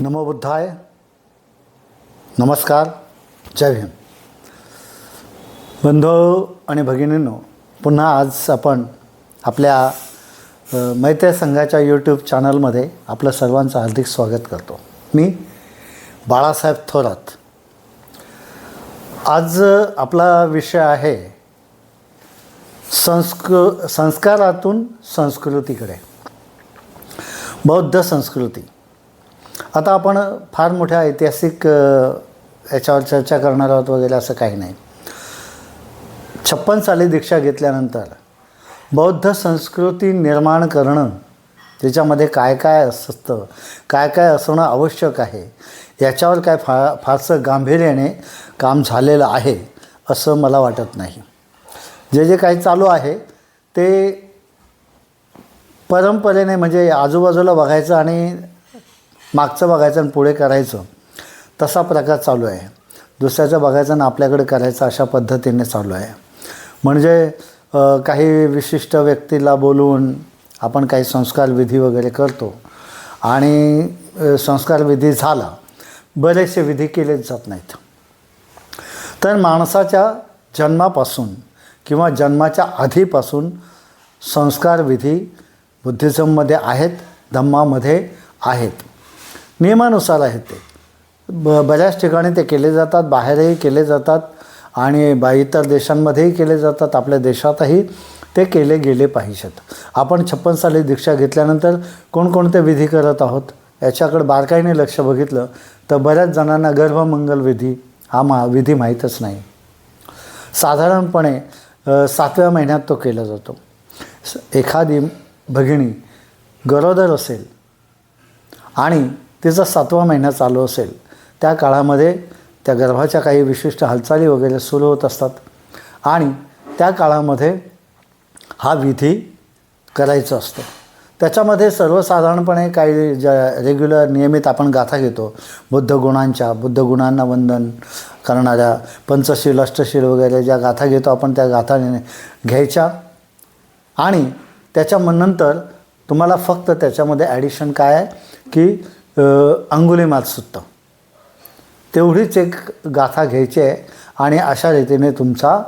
नमो बुद्धाय. नमस्कार. जय भीम. बंधू आणि भगिनींनो पुन्हा आज आपण आपल्या अ, संघाच्या यूट्यूब चॅनलमध्ये आपलं सर्वांचं हार्दिक स्वागत करतो. मी बाळासाहेब थोरात. आज आपला विषय आहे संस्कृ संस्कारातून संस्कृतीकडे. बौद्ध संस्कृती. आता आपण फार मोठ्या ऐतिहासिक याच्यावर चर्चा करणार आहोत वगैरे असं काही नाही. छप्पन साली दीक्षा घेतल्यानंतर बौद्ध संस्कृती निर्माण करणं त्याच्यामध्ये काय काय असतं काय काय असणं आवश्यक आहे याच्यावर काय फा फारसं गांभीर्याने काम झालेलं आहे असं मला वाटत नाही. जे जे काही चालू आहे ते परंपरेने म्हणजे आजूबाजूला बघायचं आणि मागचं बघायचं आणि पुढे करायचं. तसा प्रकार चालू आहे. दुसऱ्याचं बघायचं आणि आपल्याकडे करायचं अशा पद्धतीने चालू आहे. म्हणजे काही विशिष्ट व्यक्तीला बोलून आपण काही संस्कार विधी वगैरे करतो. आणि संस्कारविधी संस्कार विधी झाला बरेचसे विधी केलेच जात नाहीत. तर माणसाच्या जन्मापासून किंवा जन्माच्या आधीपासून संस्कार विधी बुद्धिझममध्ये आहेत धम्मामध्ये आहेत. नियमानुसार आहेत ते. ब बऱ्याच ठिकाणी ते केले जातात बाहेरही केले जातात आणि बा इतर देशांमध्येही केले जातात. आपल्या देशातही ते केले गेले पाहिजेत. आपण छप्पन साली दीक्षा घेतल्यानंतर कोणकोणते विधी करत आहोत? याच्याकडे बारकाईने लक्ष बघितलं तर बऱ्याच जणांना गर्भमंगल विधी हा मा विधी माहीतच नाही. साधारणपणे सातव्या महिन्यात तो केला जातो. स- एखादी भगिनी गरोदर असेल आणि तिचा सातवा महिना चालू असेल त्या काळामध्ये त्या गर्भाच्या काही विशिष्ट हालचाली वगैरे सुरू होत असतात. आणि त्या काळामध्ये हा विधी करायचा असतो. त्याच्यामध्ये सर्वसाधारणपणे काही ज्या रेग्युलर नियमित आपण गाथा घेतो. बुद्ध गुणांच्या बुद्ध गुणांना वंदन करणाऱ्या पंचशील अष्टशील वगैरे ज्या गाथा घेतो आपण त्या गाथा घ्यायच्या. आणि त्याच्या नंतर तुम्हाला फक्त त्याच्यामध्ये ॲडिशन काय आहे? की अंगुली अंगुलीमाल तेवढीच एक गाथा घ्यायची आहे आणि अशा रीतीने तुमचा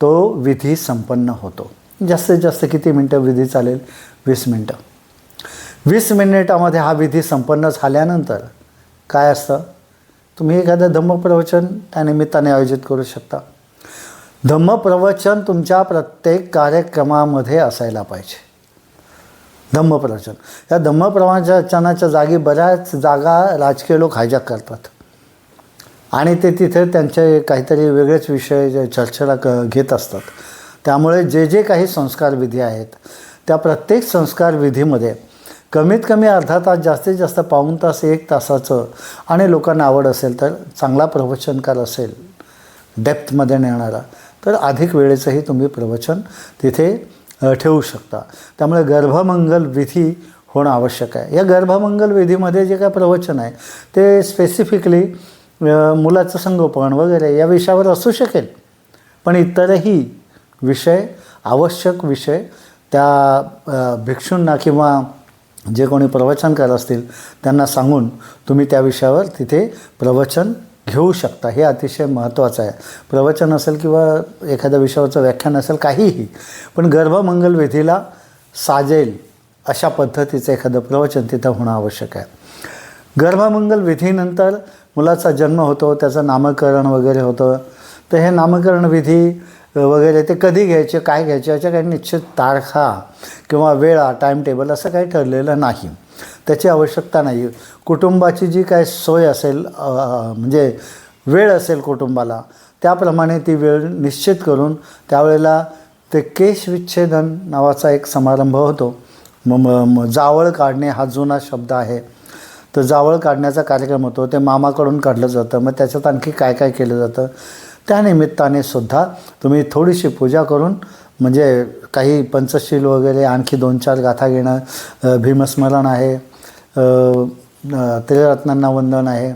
तो विधी संपन्न होतो. जास्तीत जास्त किती मिनटं विधी चालेल? वीस मिनटं. वीस मिनिटामध्ये हा विधी संपन्न झाल्यानंतर काय असतं? तुम्ही एखादं धम्मप्रवचन त्या निमित्ताने आयोजित करू शकता. धम्मप्रवचन तुमच्या प्रत्येक कार्यक्रमामध्ये असायला पाहिजे. धम्मप्रवचन. या धम्मप्रवचनाच्या जागी बऱ्याच जागा राजकीय लोक हायजॅक करतात. आणि ते तिथे त्यांचे काहीतरी वेगळेच विषय चर्चेला क घेत असतात. त्यामुळे जे जे काही संस्कार विधी आहेत त्या प्रत्येक संस्कार विधीमध्ये कमीत कमी अर्धा तास जास्तीत जास्त पाऊण तास एक तासाचं आणि लोकांना आवड असेल तर चांगला प्रवचनकार असेल डेप्थमध्ये नेणारा तर अधिक वेळेचंही तुम्ही प्रवचन तिथे ठेवू शकता. त्यामुळे गर्भमंगल विधी होणं आवश्यक आहे. या गर्भमंगल विधीमध्ये जे काय प्रवचन आहे ते स्पेसिफिकली मुलाचं संगोपन वगैरे या विषयावर असू शकेल. पण इतरही विषय आवश्यक विषय त्या भिक्षूंना किंवा जे कोणी प्रवचनकार असतील त्यांना सांगून तुम्ही त्या विषयावर तिथे प्रवचन घेऊ शकता हे अतिशय महत्त्वाचं आहे. प्रवचन असेल किंवा एखाद्या विषयाचं व्याख्यान असेल काहीही पण गर्भमंगल विधीला साजेल अशा पद्धतीचं एखादं प्रवचन तिथं होणं आवश्यक आहे. गर्भमंगल विधीनंतर मुलाचा जन्म होतो त्याचं नामकरण वगैरे होतं. तर हे नामकरण विधी वगैरे ते कधी घ्यायचे काय घ्यायचे याच्या काही निश्चित तारखा किंवा वेळा टाईम टेबल असं काही ठरलेलं नाही. त्याची आवश्यकता नाही. कुटुंबाची जी काय सोय असेल म्हणजे वेळ असेल कुटुंबाला त्याप्रमाणे ती वेळ निश्चित करून त्यावेळेला ते केश विच्छेदन नावाचा एक समारंभ होतो. मग जावळ काढणे हा जुना शब्द आहे. तर जावळ काढण्याचा कार्यक्रम होतो. ते मामाकडून काढलं जातं. मग त्याच्यात आणखी काय काय केलं जातं? त्या निमित्ताने सुद्धा तुम्ही थोडीशी पूजा करून म्हणजे काही पंचशील वगैरे आणखी दोन चार गाथा घेणं भीमस्मरण आहे त्रिरत्नांना वंदन आहे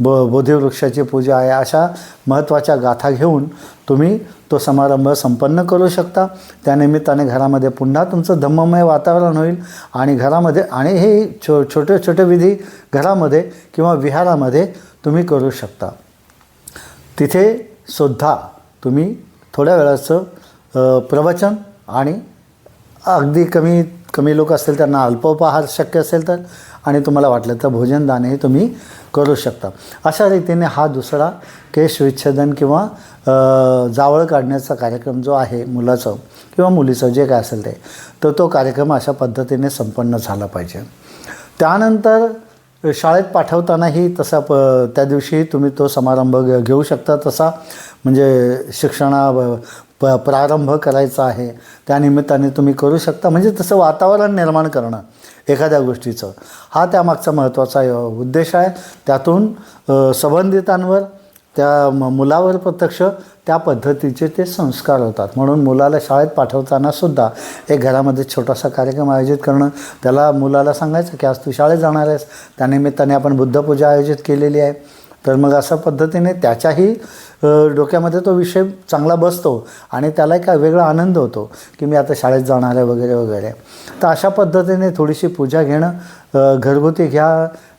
ब बोधिवृक्षाची पूजा आहे अशा महत्त्वाच्या गाथा घेऊन तुम्ही तो समारंभ संपन्न करू शकता. त्यानिमित्ताने घरामध्ये पुन्हा तुमचं धम्ममय वातावरण होईल आणि घरामध्ये आणि हे छो छोटे छोटे विधी घरामध्ये किंवा विहारामध्ये तुम्ही करू शकता. तिथे सुद्धा तुम्ही थोड्या वेळाचं प्रवचन आणि अगदी कमी कमी लोक असतील त्यांना अल्पोपहार शक्य असेल तर आणि तुम्हाला वाटलं तर भोजनदानही तुम्ही करू शकता. अशा रीतीने हा दुसरा केश विच्छेदन किंवा जावळ काढण्याचा कार्यक्रम जो आहे मुलाचं किंवा मुलीचं जे काय असेल ते तर तो कार्यक्रम अशा पद्धतीने संपन्न झाला पाहिजे. त्यानंतर शाळेत पाठवतानाही तसा प त्या दिवशी तुम्ही तो समारंभ घेऊ शकता तसा म्हणजे शिक्षणा प प्रारंभ करायचा आहे. त्यानिमित्ताने तुम्ही करू शकता. म्हणजे तसं वातावरण निर्माण करणं एखाद्या गोष्टीचं. हा त्यामागचा महत्त्वाचा उद्देश आहे. त्यातून संबंधितांवर त्या म- मुलावर प्रत्यक्ष त्या पद्धतीचे ते संस्कार होतात. म्हणून मुलाला शाळेत पाठवताना सुद्धा एक घरामध्ये छोटासा कार्यक्रम आयोजित करणं. त्याला मुलाला सांगायचं की आज तू शाळेत जाणार आहेस. त्यानिमित्ताने आपण बुद्धपूजा आयोजित केलेली आहे. तर मग अशा पद्धतीने त्याच्याही डोक्यामध्ये तो विषय चांगला बसतो आणि त्याला एक वेगळा आनंद होतो की मी आता शाळेत जाणार आहे वगैरे वगैरे. तर अशा पद्धतीने थोडीशी पूजा घेणं घरगुती घ्या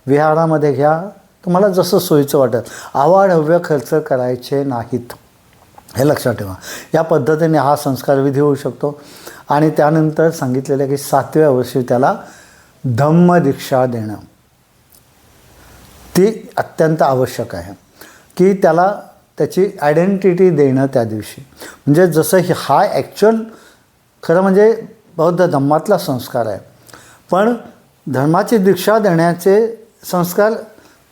विहारामध्ये घ्या. तुम्हाला जसं सोयीचं वाटेल आवाढव्य खर्च करायचे नाहीत. हे लक्षात ठेवा. या पद्धतीने हा संस्कार विधी होऊ शकतो. आणि त्यानंतर सांगितलेलं आहे की सातव्या वर्षी त्याला धम्मदीक्षा देणं. ती अत्यंत आवश्यक आहे की त्याला त्याची आयडेंटिटी देणं त्या दिवशी. म्हणजे जसं ही हा ॲक्च्युअल खरं म्हणजे बौद्ध धम्मातला संस्कार आहे. पण धर्माची दीक्षा देण्याचे संस्कार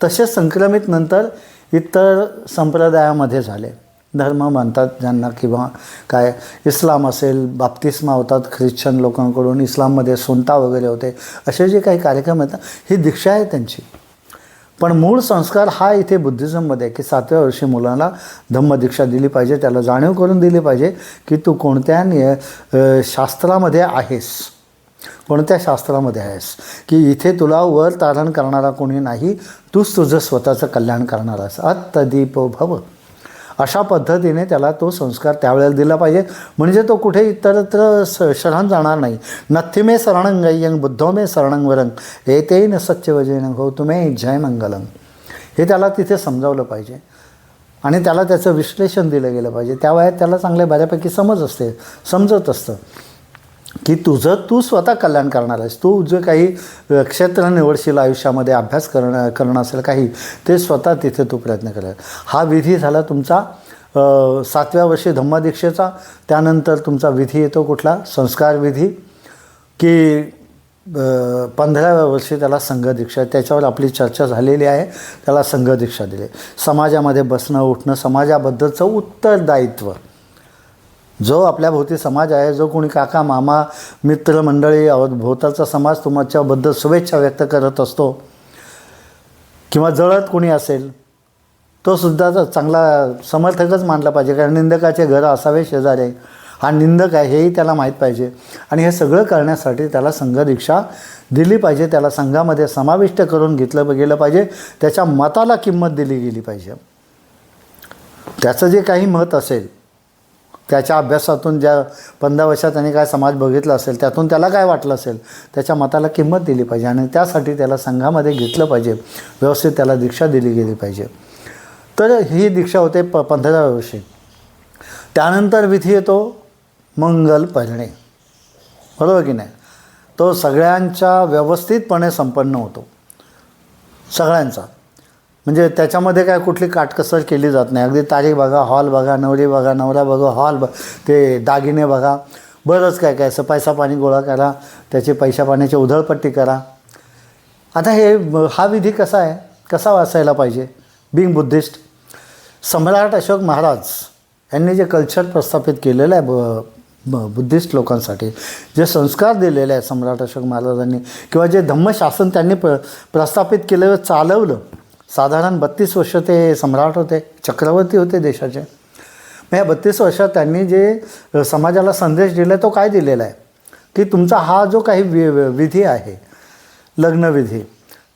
तसे संक्रमित नंतर इतर संप्रदायामध्ये झाले. धर्म म्हणतात ज्यांना किंवा काय इस्लाम असेल बाप्तिस्मा होतात ख्रिश्चन लोकांकडून इस्लाममध्ये सोनता वगैरे होते असे जे काही कार्यक्रम आहेत ही दीक्षा आहे त्यांची. पण मूळ संस्कार हा इथे बुद्धिझममध्ये आहे की सातव्या वर्षी मुलाला धम्मदीक्षा दिली पाहिजे त्याला जाणीव करून दिली पाहिजे की तू कोणत्या निय शास्त्रामध्ये आहेस. कोणत्या शास्त्रामध्ये आहेस? की इथे तुला वर तारण करणारा कोणी नाही तूच तुझं स्वतःचं कल्याण करणार आहेस. अत्तदीप भव. अशा पद्धतीने त्याला तो संस्कार त्यावेळेला दिला पाहिजे. म्हणजे तो कुठे इतरत्र स शरण जाणार नाही. नथी शरणंगय्यंग बुद्धोमे शरणंगवरंग बुद्धो मे शरणं न सत्यवजेन हो तुम्ही जय मंगलम. हे त्याला तिथे समजावलं पाहिजे. आणि त्याला त्याचं विश्लेषण दिलं गेलं पाहिजे. त्या वयात त्याला चांगल्या बऱ्यापैकी समज असते समजत असतं. की तुझं तू स्वतः कल्याण करणार आहेस. तू जे काही क्षेत्र निवडशील आयुष्यामध्ये अभ्यास करणं करणं असेल काही ते स्वतः तिथे तू प्रयत्न करेल हा विधी झाला तुमचा सातव्या वर्षी धम्मदीक्षेचा. त्यानंतर तुमचा विधी येतो कुठला? संस्कार विधी. की पंधराव्या वर्षी त्याला संघदीक्षा त्याच्यावर आपली चर्चा झालेली आहे त्याला संघदीक्षा दिली. समाजामध्ये बसणं उठणं समाजाबद्दलचं उत्तरदायित्व. जो आपल्या भोवती समाज आहे जो कोणी काका मामा मित्रमंडळी भोवतालचा समाज तुमच्याबद्दल शुभेच्छा व्यक्त करत असतो किंवा जळत कोणी असेल तो सुद्धा चांगला समर्थकच मानला पाहिजे. कारण निंदकाचे घरं असावे शेजारे. हा निंदक आहे हेही त्याला माहीत पाहिजे. आणि हे सगळं करण्यासाठी त्याला संघदीक्षा दिली पाहिजे. त्याला संघामध्ये समाविष्ट करून घेतलं गेलं पाहिजे. त्याच्या मताला किंमत दिली गेली पाहिजे. त्याचं जे काही मत असेल त्याच्या अभ्यासातून ज्या पंधरा वर्षात त्याने काय समाज बघितला असेल त्यातून त्याला काय वाटलं असेल त्याच्या मताला किंमत दिली पाहिजे आणि त्यासाठी त्याला संघामध्ये घेतलं पाहिजे व्यवस्थित त्याला दीक्षा दिली गेली पाहिजे. तर ही दीक्षा होते प पंधराव्या वर्षी. त्यानंतर विधी येतो मंगल पळणे. बरोबर की नाही? तो सगळ्यांच्या व्यवस्थितपणे संपन्न होतो. सगळ्यांचा. म्हणजे त्याच्यामध्ये काय कुठली काटकसर केली जात नाही. अगदी तारीख बघा हॉल बघा नवरी बघा नवरा बघा हॉल ब ते दागिने बघा. बरंच काय काय असं पैसा पाणी गोळा करा त्याची पैशा पाण्याची उधळपट्टी करा. आता हे हा विधी कसा आहे? कसा वाचायला पाहिजे? बिंग बुद्धिस्ट सम्राट अशोक महाराज यांनी जे कल्चर प्रस्थापित केलेलं आहे ब ब बुद्धिस्ट लोकांसाठी जे संस्कार दिलेले आहेत सम्राट अशोक महाराजांनी किंवा जे धम्मशासन त्यांनी प्र प्रस्थापित केलं चालवलं साधारण बत्तीस वर्ष ते सम्राट होते चक्रवर्ती होते देशाचे. मग या बत्तीस वर्षात त्यांनी जे समाजाला संदेश दिला आहे तो काय दिलेला आहे? की तुमचा हा जो काही वि विधी आहे लग्नविधी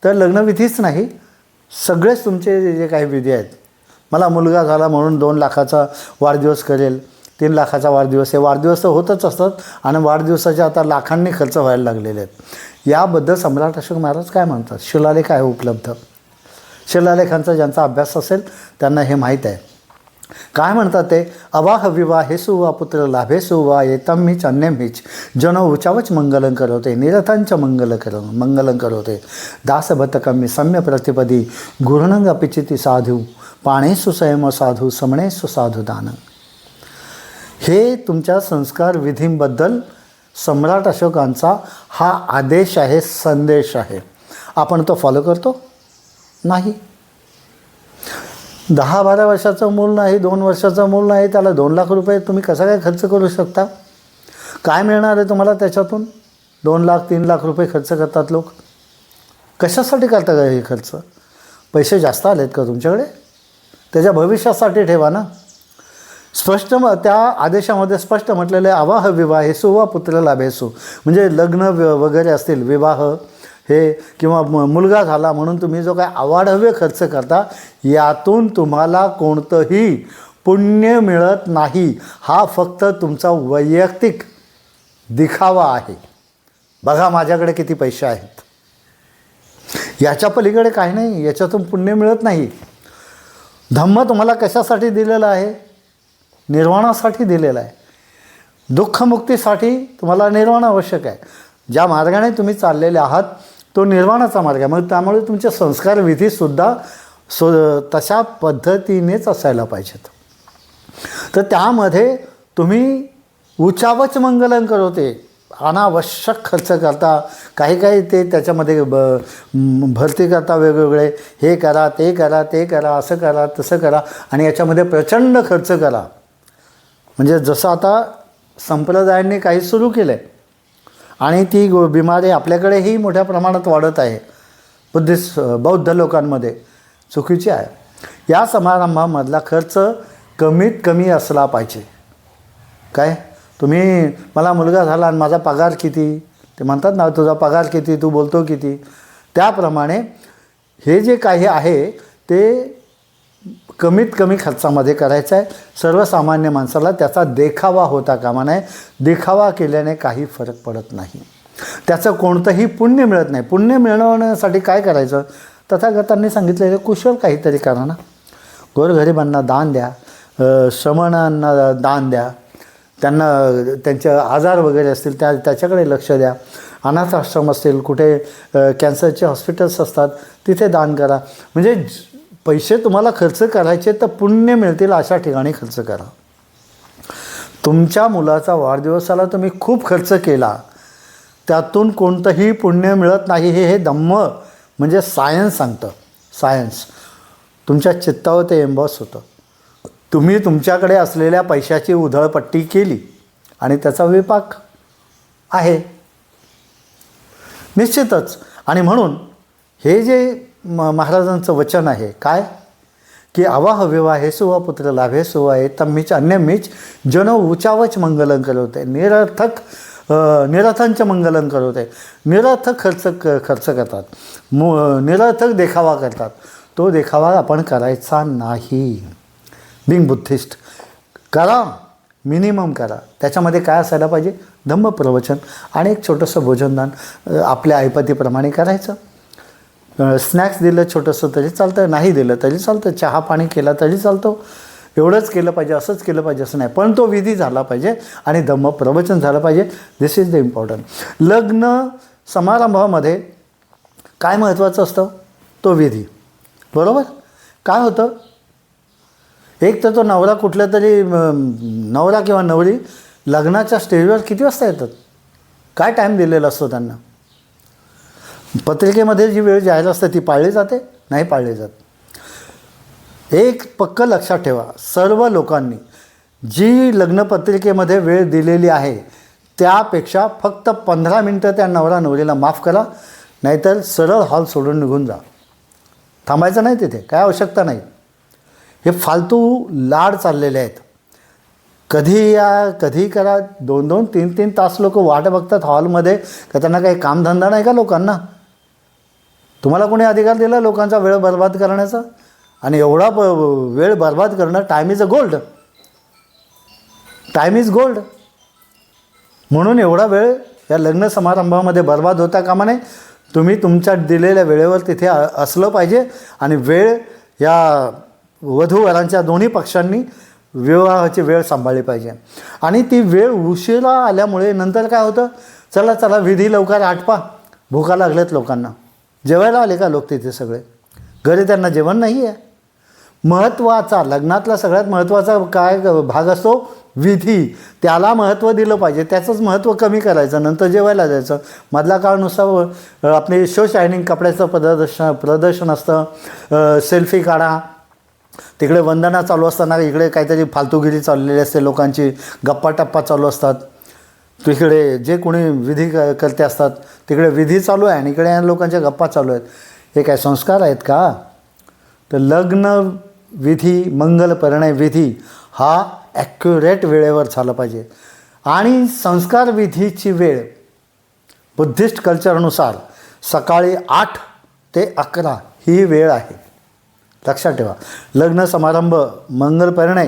तर लग्नविधीच नाही सगळेच तुमचे जे जे काही विधी आहेत मला मुलगा झाला म्हणून दोन लाखाचा वाढदिवस करेल तीन लाखाचा वाढदिवस हे वाढदिवस तर होतच असतात आणि वाढदिवसाचे आता लाखांनी खर्च व्हायला लागलेले आहेत. याबद्दल सम्राट अशोक महाराज काय म्हणतात? शिलालेख आहे उपलब्ध. शिलालेखांचा ज्यांचा अभ्यास असेल त्यांना हे माहीत आहे. काय म्हणतात ते? अवाह विवाह हे सुवा पुत्र लाभे सुवा येतम मीच अन्यम मीच. जन उचावच मंगलं करवते निरथांच मंगल कर मंगलं करवते दासभतकमी सम्य प्रतिपदी गुरुणंग अपिचिती साधू पाणे सुसयम साधू समणे सुसाधू दान. हे तुमच्या संस्कार विधींबद्दल सम्राट अशोकांचा हा आदेश आहे संदेश आहे. आपण तो फॉलो करतो? नाही. दहा बारा वर्षाचं मूल नाही दोन वर्षाचं मूल नाही त्याला दोन लाख रुपये तुम्ही कसा काय खर्च करू शकता? काय मिळणार आहे तुम्हाला त्याच्यातून? दोन लाख तीन लाख रुपये खर्च करतात लोक. कशासाठी करता का हे खर्च? पैसे जास्त आलेत का तुमच्याकडे? त्याच्या भविष्यासाठी ठेवा ना. स्पष्ट म त्या आदेशामध्ये स्पष्ट म्हटलेलं आहे अवाह विवाह हे सुवा पुत्र लाभेसू. म्हणजे लग्न व- वगैरे असतील विवाह हे किंवा म- मुलगा झाला म्हणून तुम्ही जो काय आवाढव्य खर्च करता यातून तुम्हाला कोणतंही पुण्य मिळत नाही. हा फक्त तुमचा वैयक्तिक दिखावा आहे. बघा माझ्याकडे किती पैसे आहेत. याच्या पलीकडे काही नाही याच्यातून पुण्य मिळत नाही. धम्म तुम्हाला कशासाठी दिलेला आहे? निर्वाणासाठी दिलेला आहे. दुःखमुक्तीसाठी तुम्हाला निर्वाण आवश्यक आहे. ज्या मार्गाने तुम्ही चाललेले आहात तो निर्वाणाचा मार्ग आहे. मग त्यामुळे तुमचे संस्कार विधीसुद्धा सो तशा पद्धतीनेच असायला पाहिजेत. तर त्यामध्ये तुम्ही उचावच मंगलन करवते अनावश्यक खर्च करता. काही काही ते त्याच्यामध्ये ब भरती करता वेगवेगळे. हे करा ते करा ते करा असं करा तसं करा आणि याच्यामध्ये प्रचंड खर्च करा. म्हणजे जसं आता संप्रदायांनी काही सुरू केलं आहे आणि ती गो बिमारी आपल्याकडेही मोठ्या प्रमाणात वाढत आहे. बुद्धिस्ट बौद्ध लोकांमध्ये चुकीची आहे. या समारंभामधला खर्च कमीत कमी असला पाहिजे. काय? तुम्ही मला मुलगा झाला आणि माझा पगार किती? ते म्हणतात ना तुझा पगार किती? तू बोलतो किती? त्याप्रमाणे हे जे काही आहे ते कमीत कमी खर्चामध्ये करायचं आहे. सर्वसामान्य माणसाला त्याचा देखावा होता कामा नये. देखावा केल्याने काही फरक पडत नाही. त्याचं कोणतंही पुण्य मिळत नाही. पुण्य मिळवण्यासाठी काय करायचं? तथागतांनी सांगितलेलं कुशल काहीतरी करा ना. गोरगरिबांना दान द्या. श्रमणांना दान द्या. त्यांना त्यांचे आजार वगैरे असतील त्या त्याच्याकडे लक्ष द्या. अनाथ आश्रम असतील कुठे कॅन्सरचे हॉस्पिटल्स असतात तिथे दान करा. म्हणजे पैसे तुम्हाला खर्च करायचे तर पुण्य मिळतील अशा ठिकाणी खर्च करा. तुमच्या मुलाचा वाढदिवसाला तुम्ही खूप खर्च केला. त्यातून कोणतंही पुण्य मिळत नाही हे हे दम्म म्हणजे सायन्स सांगतं. सायन्स. तुमच्या चित्तावर ते एम्बॉस होतं. तुम्ही तुमच्याकडे असलेल्या पैशाची उधळपट्टी केली आणि त्याचा विपाक आहे. निश्चितच. आणि म्हणून हे जे म महाराजांचं वचन आहे. काय? की अवाह विवाह हे सुवा पुत्र लाभे सुवा हे तम्मीच अन्य मीच जन उचावच मंगलन करवते निरर्थक निरर्थांचं मंगलन करवते निरर्थक खर्च क खर्च करतात. मु निरर्थक देखावा करतात. तो देखावा आपण करायचा नाही. बिंग बुद्धिस्ट करा. मिनिमम करा. त्याच्यामध्ये काय असायला पाहिजे? धम्म प्रवचन आणि एक छोटंसं भोजनदान आपल्या ऐपतीप्रमाणे करायचं. स्नॅक्स दिलं छोटंसं तरी चालतं नाही दिलं तरी चालतं चहा पाणी केला तरी चालतो. एवढंच केलं पाहिजे असंच केलं पाहिजे असं नाही. पण तो विधी झाला पाहिजे आणि धम्म प्रवचन झालं पाहिजे. दिस इज द इम्पॉर्टंट लग्न समारंभामध्ये काय महत्त्वाचं असतं? तो विधी. बरोबर? काय होतं? एक तर तो नवरा कुठल्या तरी नवरा किंवा नवरी लग्नाच्या स्टेजवर किती वाजता येतात? काय टाईम दिलेला असतो त्यांना? पत्रिकेमध्ये जी वेळ जाहीर असते ती पाळली जाते नाही पाळली जात. एक पक्क लक्षात ठेवा सर्व लोकांनी जी लग्नपत्रिकेमध्ये वेळ दिलेली आहे त्यापेक्षा फक्त पंधरा मिनटं त्या नवरा नवरीला माफ करा नाहीतर सरळ हॉल सोडून निघून जा. थांबायचं नाही तिथे काय आवश्यकता नाही. हे फालतू लाड चाललेले आहेत. कधी या कधी करा दोन दोन तीन तीन तास लोक वाट बघतात हॉलमध्ये का त्यांना काही कामधंदा नाही का लोकांना? तुम्हाला कोणी अधिकार दिला लोकांचा वेळ बर्बाद करण्याचा? आणि एवढा प वेळ बर्बाद करणं time is a gold time is gold म्हणून एवढा वेळ या लग्न समारंभामध्ये बर्बाद होता कामा नये. तुम्ही तुमच्या दिलेल्या वेळेवर तिथे असलं पाहिजे. आणि वेळ या वधूवरांच्या दोन्ही पक्षांनी विवाहाची वेळ सांभाळली पाहिजे. आणि ती वेळ उशिरा आल्यामुळे नंतर काय होतं? चला चला विधी लवकर आटपा. भुका लागल्यात लोकांना. जेवायला आले का लोक तिथे सगळे? घरी त्यांना जेवण नाही आहे महत्त्वाचा लग्नातला सगळ्यात महत्त्वाचा काय भाग असतो? विधी. त्याला महत्त्व दिलं पाहिजे. त्याचंच महत्त्व कमी करायचं नंतर जेवायला जायचं. मधला काळ नुसता आपले शो शायनिंग कपड्याचं प्रदर्शन प्रदर्शन असतं. सेल्फी काढा. तिकडे वंदना चालू असताना इकडे काहीतरी फालतूगिरी चाललेली असते लोकांची. गप्पा टप्पा चालू असतात. तिकडे जे कोणी विधी क- करते असतात तिकडे विधी चालू आहे आणि इकडे या लोकांच्या गप्पा चालू आहेत. हे काय संस्कार आहेत का? तर लग्न विधी मंगल परिणय विधी हा ॲक्युरेट वेळेवर झाला पाहिजे. आणि संस्कार विधीची वेळ बुद्धिस्ट कल्चरनुसार सकाळी आठ ते अकरा ही वेळ आहे. लक्षात ठेवा. लग्न समारंभ मंगल परिणय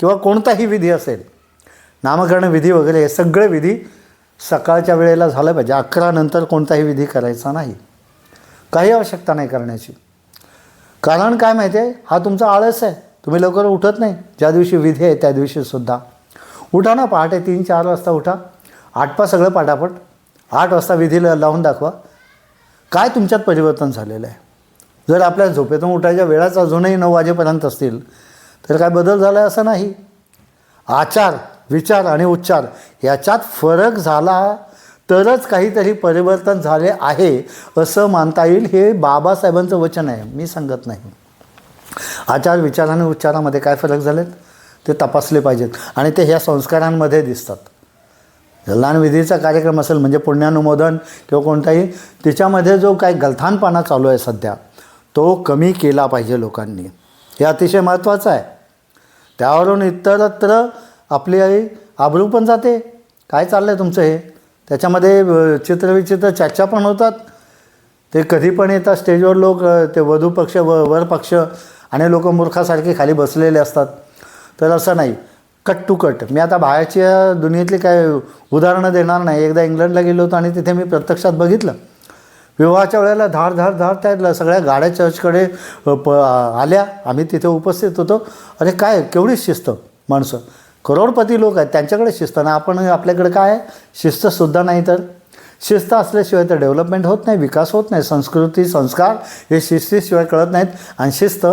किंवा कोणताही विधी असेल नामकरण विधी वगैरे हे सगळे विधी सकाळच्या वेळेला झालं पाहिजे. अकरानंतर कोणताही विधी करायचा नाही. काही आवश्यकता नाही करण्याची. कारण काय माहिती आहे? हा तुमचा आळस आहे. तुम्ही लवकर उठत नाही. ज्या दिवशी विधी आहे त्या दिवशीसुद्धा उठा ना पहाटे तीन चार वाजता उठा. आठपा सगळं पाटापट. आठ वाजता विधीला लावून दाखवा. काय तुमच्यात परिवर्तन झालेलं आहे? जर आपल्या झोपेतून उठायच्या वेळाच अजूनही नऊ वाजेपर्यंत असतील तर काय बदल झाला आहे असं नाही? आचार विचार आणि उच्चार याच्यात फरक झाला तरच काहीतरी परिवर्तन झाले आहे असं मानता येईल. हे बाबासाहेबांचं वचन आहे मी सांगत नाही. आचार विचार आणि उच्चारामध्ये काय फरक झालेत? ते तपासले पाहिजेत. आणि ते ह्या संस्कारांमध्ये दिसतात. लहानविधीचा कार्यक्रम असेल म्हणजे पुण्यानुमोदन किंवा कोणताही तिच्यामध्ये जो काही गलथानपणा चालू आहे सध्या तो कमी केला पाहिजे लोकांनी. हे अतिशय महत्त्वाचं आहे. त्यावरून इतरत्र आपली आई आबरू पण जाते. काय चाललं आहे तुमचं हे? त्याच्यामध्ये चित्रविचित्र चर्चा पण होतात. ते कधी पण येतात स्टेजवर लोक ते वधू पक्ष व वर पक्ष आणि लोक मूर्खासारखे खाली बसलेले असतात. तर असं नाही. Cut to cut. मी आता बाहेरच्या दुनियेतली काय उदाहरणं देणार नाही. एकदा इंग्लंडला गेलो होतो आणि तिथे मी प्रत्यक्षात बघितलं. विवाहाच्या वेळेला धार धार धार त्या सगळ्या गाड्या चर्चकडे प आल्या. आम्ही तिथे उपस्थित होतो. अरे काय केवढी शिस्त माणसं. करोडपती लोक आहेत त्यांच्याकडे शिस्त ना. आपण आपल्याकडे काय आहे? शिस्तसुद्धा नाही तर. शिस्त असल्याशिवाय तर डेव्हलपमेंट होत नाही विकास होत नाही संस्कृती संस्कार हे शिस्तीशिवाय कळत नाहीत. आणि शिस्त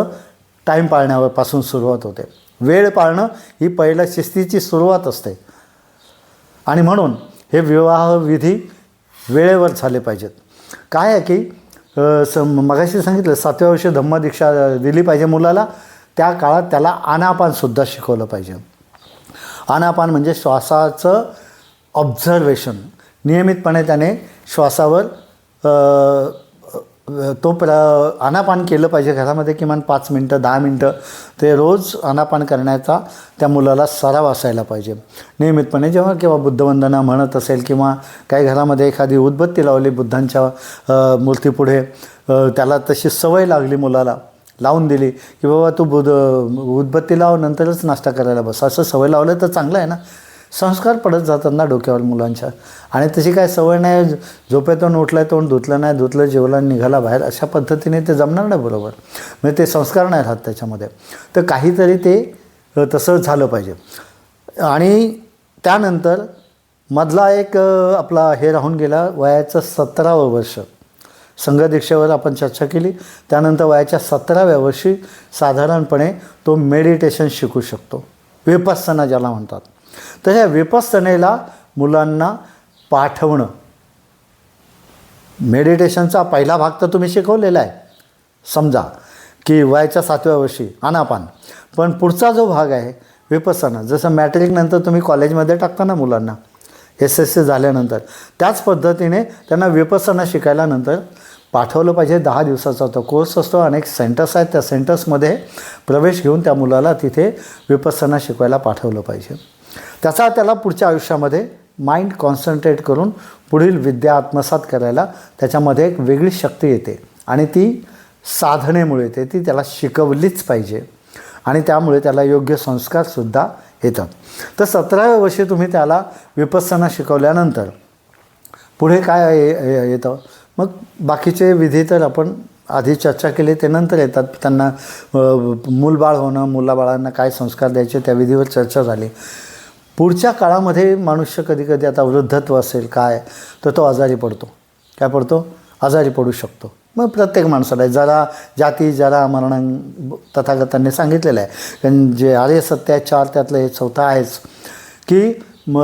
टाईम पाळण्यापासून सुरुवात होते. वेळ पाळणं ही पहिल्या शिस्तीची सुरुवात असते. आणि म्हणून हे विवाहविधी वेळेवर झाले पाहिजेत. काय आहे की स मगाशी सांगितलं सातव्या वर्षी धम्मदीक्षा दिली पाहिजे मुलाला. त्या काळात त्याला आनापानसुद्धा शिकवलं पाहिजे. आनापान म्हणजे श्वासाचं ऑब्झर्वेशन नियमितपणे त्याने श्वासावर तो प्र आनापान केलं पाहिजे. घरामध्ये किमान पाच मिनटं दहा मिनटं ते रोज आनापान करण्याचा त्या मुलाला सराव असायला पाहिजे. नियमितपणे जेव्हा किंवा बुद्धवंदना म्हणत असेल किंवा काही घरामध्ये एखादी उदबत्ती लावली बुद्धांच्या मूर्तीपुढे त्याला तशी सवय लागली मुलाला लावून दिली की बाबा तू बुध उदबत्ती लाव नंतरच नाश्ता करायला बस. असं सवय लावलं तर चांगलं आहे ना. संस्कार पडत जातात ना डोक्यावर मुलांच्या. आणि तशी काय सवय नाही झोपेतून उठलं तोंड धुतलं नाही धुतलं जेवलं निघाला बाहेर अशा पद्धतीने ते जमणार नाही बरोबर. म्हणजे ते संस्कार नाही राहत त्याच्यामध्ये. तर काहीतरी ते तसं झालं पाहिजे. आणि त्यानंतर मधला एक आपला हे राहून गेला वयाचं सतरावं वर्ष. संघदीक्षेवर आपण चर्चा केली. त्यानंतर वयाच्या सतराव्या वर्षी साधारणपणे तो मेडिटेशन शिकू शकतो. विपस्सना ज्याला म्हणतात. तर ह्या विपस्सनेला मुलांना पाठवणं. मेडिटेशनचा पहिला भाग तर तुम्ही शिकवलेला आहे. समजा की वयाच्या सातव्या वर्षी अनापान पण पुढचा जो भाग आहे विपसना जसं मॅट्रिकनंतर तुम्ही कॉलेजमध्ये टाकता ना मुलांना. एस एस सी झाल्यानंतर. त्याच पद्धतीने त्यांना विपसना शिकायला नंतर पाठवलं पाहिजे. दहा दिवसाचा तो कोर्स असतो अनेक सेंटर्स आहेत. त्या सेंटर्समध्ये प्रवेश घेऊन त्या मुलाला तिथे विपसना शिकवायला पाठवलं पाहिजे. त्याचा त्याला पुढच्या आयुष्यामध्ये माइंड कॉन्सन्ट्रेट करून पुढील विद्या आत्मसात करायला त्याच्यामध्ये एक वेगळी शक्ती येते. आणि ती साधनेमुळे येते. ती त्याला शिकवलीच पाहिजे. आणि त्यामुळे त्याला योग्य संस्कारसुद्धा येतात. तर सतराव्या वर्षी तुम्ही त्याला विपसना शिकवल्यानंतर पुढे काय येतं? मग बाकीचे विधी तर आपण आधी चर्चा केली ते नंतर येतात. त्यांना मूलबाळ होणं मुलाबाळांना काय संस्कार द्यायचे त्या विधीवर चर्चा झाली. पुढच्या काळामध्ये मनुष्य कधी कधी आता वृद्धत्व असेल काय तर तो आजारी पडतो. काय पडतो? आजारी पडू शकतो. मग प्रत्येक माणसाला जरा जाती जरा मरण तथागतांनी सांगितलेलं आहे. कारण जे आर्य सत्याचार चार त्यातलं हे चौथं आहेच की म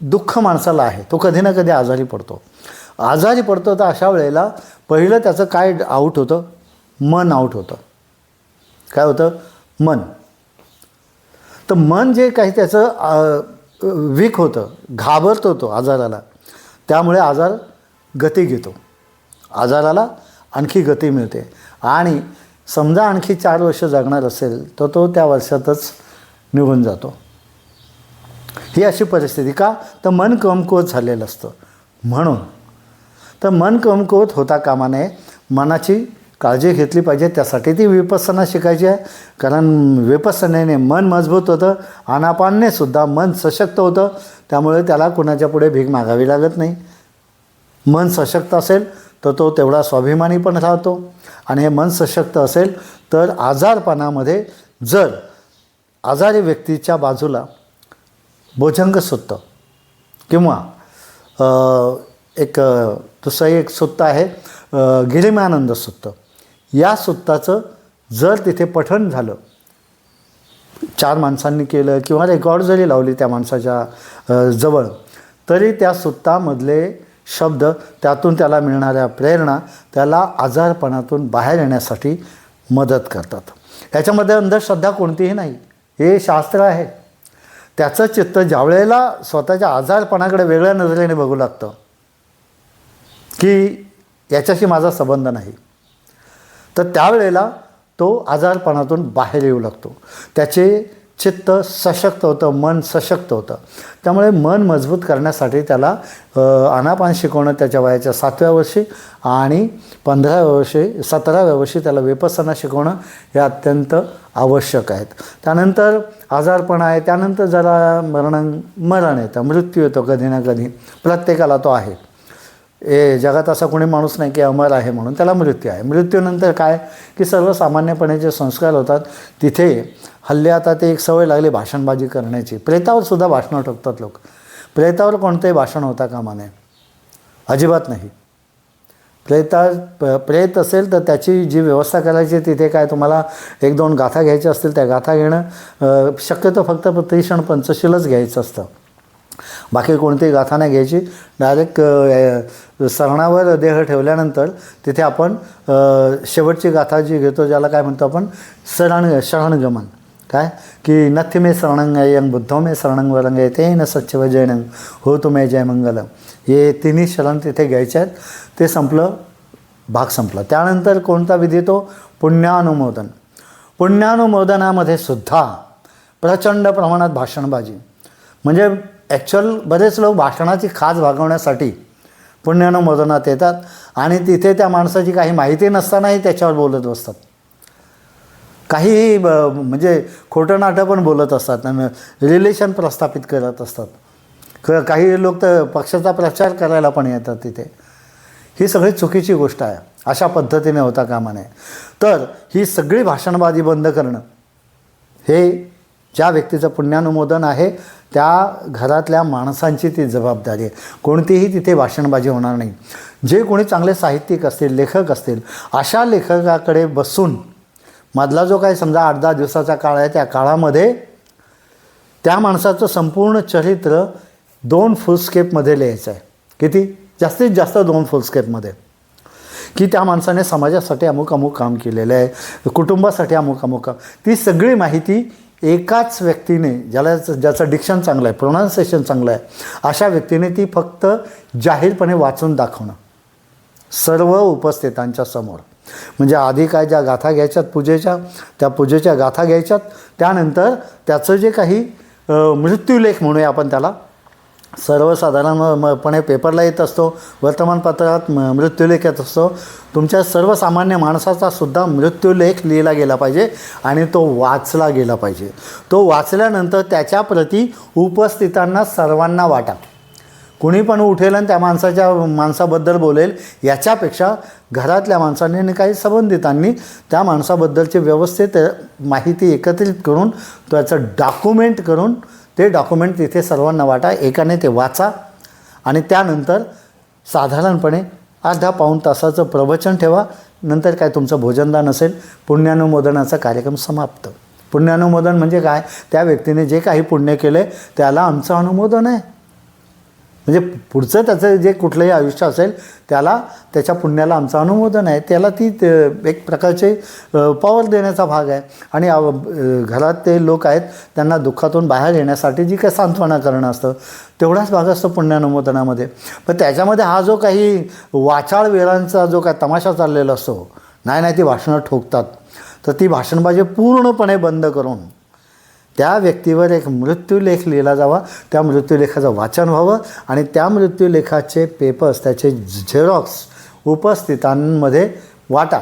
दुःख माणसाला आहे. तो कधी ना कधी आजारी पडतो. आजारी पडतो तर अशा वेळेला पहिलं त्याचं काय आऊट होतं? मन आऊट होतं. काय होतं? मन. तर मन जे काही त्याचं वीक होतं घाबरतो तो आजाराला. त्यामुळे आजार गती घेतो. आजाराला आणखी गती मिळते. आणि समजा आणखी चार वर्ष जगणार असेल तर तो त्या वर्षातच निघून जातो. ही अशी परिस्थिती का? तर मन कमकुवत झालेलं असतं. म्हणून तर मन कमकुवत होता कामा नये मनाची काळजी घेतली पाहिजे. त्यासाठी ती विपसना शिकायची आहे. कारण विपसनेने मन मजबूत होतं. आनापानने सुद्धा मन सशक्त होतं. त्यामुळे त्याला कुणाच्या पुढे भीक मागावी लागत नाही. मन सशक्त असेल तर तो तेवढा स्वाभिमानी पण राहतो. आणि हे मन सशक्त असेल तर आजारपणामध्ये जर आजारी व्यक्तीच्या बाजूला भोजंगसूत्र किंवा एक दुसरं एक सुत्त आहे गिरिमानंद सुत्त. या सुत्ताचं जर तिथे पठण झालं चार माणसांनी केलं किंवा रेकॉर्ड जरी लावली त्या माणसाच्या जवळ तरी त्या सुत्तामधले शब्द त्यातून त्याला मिळणाऱ्या प्रेरणा त्याला आजारपणातून बाहेर येण्यासाठी मदत करतात. ह्याच्यामध्ये अंधश्रद्धा कोणतीही नाही हे शास्त्र आहे. त्याचं चित्त ज्यावेळेला स्वतःच्या आजारपणाकडे वेगळ्या नजरेने बघू लागतं की याच्याशी माझा संबंध नाही. तर त्यावेळेला तो आजारपणातून बाहेर येऊ लागतो. त्याचे चित्त सशक्त होतं मन सशक्त होतं. त्यामुळे मन मजबूत करण्यासाठी त्याला अनापान आनापान शिकवणं त्याच्या वयाच्या सातव्या वर्षी आणि पंधराव्या वर्षी सतराव्या वर्षी त्याला विपसना शिकवणं हे अत्यंत आवश्यक आहेत. त्यानंतर आजारपण आहे त्यानंतर जरा मरण मरण येतं मृत्यू येतो कधी ना कधी. प्रत्येकाला तो आहे. ए जगात असा कोणी माणूस नाही की अमर आहे म्हणून त्याला मृत्यू आहे. मृत्यूनंतर काय? की सर्वसामान्यपणे जे संस्कार होतात तिथे हल्ले आता ते एक सवय लागली भाषणबाजी करण्याची. प्रेतावर सुद्धा भाषणं ठोकतात लोक. प्रेतावर कोणतंही भाषण होता कामा नये अजिबात नाही. प्रेता प- प्रेत असेल तर त्याची जी व्यवस्था करायची तिथे काय तुम्हाला एक दोन गाथा घ्यायच्या असतील त्या गाथा घेणं शक्यतो फक्त त्रिषण पंचशीलच घ्यायचं असतं. बाकी कोणतीही गाथा नाही घ्यायची. डायरेक्ट सरणावर देह ठेवल्यानंतर तिथे आपण शेवटची गाथा जी घेतो ज्याला काय म्हणतो आपण शरण शरणगमन. काय? की नथ्य मे शरणंग यंग बुद्धो मे शरणंग वरंग ते न सच्चव जयनंग हो तुम्ही जय मंगलम हे तिन्ही शरण तिथे घ्यायचे आहेत. ते संपलं भाग संपला. त्यानंतर कोणता विधी तो? पुण्यानुमोदन. पुण्यानुमोदनामध्ये सुद्धा प्रचंड प्रमाणात भाषणबाजी. म्हणजे ॲक्च्युअल बरेच लोक भाषणाची खास भागवण्यासाठी पुण्यानं मदनात येतात आणि तिथे त्या माणसाची काही माहिती नसतानाही त्याच्यावर बोलत बसतात. काही ब- म्हणजे खोटं नाटं पण बोलत असतात रिलेशन प्रस्थापित करत असतात. क काही लोक तर पक्षाचा प्रचार करायला पण येतात तिथे. ही सगळी चुकीची गोष्ट आहे. अशा पद्धतीने होता कामा नये. तर ही सगळी भाषणबाजी बंद करणं हे ज्या व्यक्तीचं पुण्यानुमोदन आहे त्या घरातल्या माणसांची ती जबाबदारी आहे. कोणतीही तिथे भाषणबाजी होणार नाही. जे कोणी चांगले साहित्यिक असतील लेखक असतील अशा लेखकाकडे बसून मधला जो काही समजा आठ दहा दिवसाचा काळ आहे त्या काळामध्ये त्या माणसाचं संपूर्ण चरित्र दोन फुलस्केपमध्ये लिहायचं आहे. किती? जास्तीत जास्त दोन फुलस्केपमध्ये की त्या माणसाने समाजासाठी अमुक अमुक काम केलेलं आहे कुटुंबासाठी अमुक अमुक काम. ती सगळी माहिती एकाच व्यक्तीने ज्याला ज्याचं डिक्शन चांगलं आहे प्रोनाऊन्सिएशन चांगलं आहे अशा व्यक्तीने ती फक्त जाहीरपणे वाचून दाखवणं. सर्व उपस्थितांच्या समोर. म्हणजे आधी काय ज्या गाथा घ्यायच्यात पूजेच्या त्या पूजेच्या गाथा घ्यायच्यात त्यानंतर त्याचं जे काही मृत्यूलेख म्हणूया आपण त्याला सर्वसाधारणपणे पेपरला येत असतो वर्तमानपत्रात म- मृत्यूलेख येत असतो. तुमच्या सर्वसामान्य माणसाचा सुद्धा मृत्यूलेख लिहिला गेला पाहिजे आणि तो वाचला गेला पाहिजे. तो वाचल्यानंतर त्याच्या प्रती उपस्थितांना सर्वांना वाटा. कुणी पण उठेल आणि त्या माणसाच्या माणसाबद्दल बोलेल याच्यापेक्षा घरातल्या माणसांनी आणि काही संबंधितांनी त्या माणसाबद्दलची व्यवस्थित माहिती एकत्रित करून त्याचं डॉक्युमेंट करून ते डॉक्युमेंट तिथे सर्वांना वाटा एकाने ते वाचा आणि त्यानंतर साधारणपणे अर्धा पाऊण तासाचं प्रवचन ठेवा. नंतर काय तुमचं भोजनदान असेल पुण्यानुमोदनाचा कार्यक्रम समाप्त. पुण्यानुमोदन म्हणजे काय? त्या व्यक्तीने जे काही पुण्य केले त्याला आमचं अनुमोदन आहे. म्हणजे पुढचं त्याचं जे कुठलंही आयुष्य असेल त्याला त्याच्या पुण्याला आमचं अनुमोदन आहे. त्याला ती ते- एक प्रकारचे पॉवर देण्याचा भाग आहे. आणि घरात ते लोक आहेत त्यांना दुःखातून बाहेर येण्यासाठी जी काही सांत्वना करणं असतं तेवढाच भाग असतो पुण्यानुमोदनामध्ये पण त्याच्यामध्ये हा जो काही वाचाळ वेळांचा जो काय तमाशा चाललेला असतो नाही नाही ती भाषणं ठोकतात. तर ती भाषणबाजी पूर्णपणे बंद करून त्या व्यक्तीवर एक मृत्यूलेख लिहिला जावा त्या मृत्यूलेखाचं वाचन व्हावं आणि त्या मृत्यूलेखाचे पेपर्स त्याचे झेरॉक्स उपस्थितांमध्ये वाटा.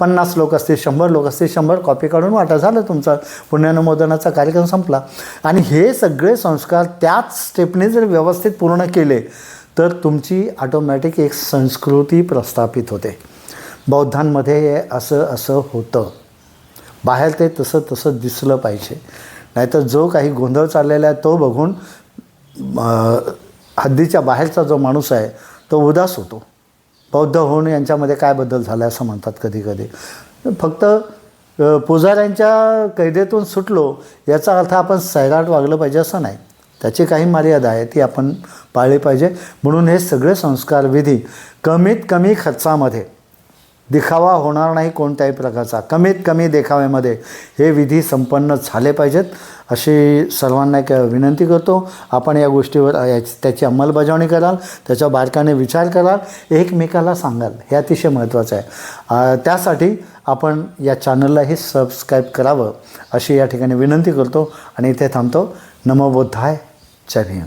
पन्नास लोक असतील शंभर लोक असतील शंभर कॉपी काढून वाटा. झालं तुमचा. पुण्यानुमोदनाचा कार्यक्रम संपला. आणि हे सगळे संस्कार त्याच स्टेपने जर व्यवस्थित पूर्ण केले तर तुमची ऑटोमॅटिक एक संस्कृती प्रस्थापित होते. बौद्धांमध्ये असं असं होतं. बाहेर ते तसं तसं दिसलं पाहिजे. नाहीतर जो काही गोंधळ चाललेला आहे तो बघून हद्दीच्या बाहेरचा जो माणूस आहे तो उदास होतो. बौद्ध होऊन यांच्यामध्ये काय बदल झाला असं म्हणतात कधी कधी फक्त पुजाऱ्यांच्या कैदेतून सुटलो याचा अर्थ आपण सैराट वागलं पाहिजे असं नाही. त्याची काही मर्यादा आहे ती आपण पाळली पाहिजे. म्हणून हे सगळे संस्कार विधी कमीत कमी खर्चामध्ये दिखावा होणार नाही कोणत्याही प्रकारचा. कमीत कमी देखाव्यामध्ये हे विधी संपन्न झाले पाहिजेत अशी सर्वांना एक विनंती करतो. आपण या गोष्टीवर याची त्याची अंमलबजावणी कराल त्याच्या बारकाने विचार कराल एकमेकाला सांगाल. हे अतिशय महत्त्वाचं आहे. त्यासाठी आपण या चॅनललाही सबस्क्राईब करावं अशी या ठिकाणी विनंती करतो. आणि इथे थांबतो. नमोबोद्धाय जय भीम.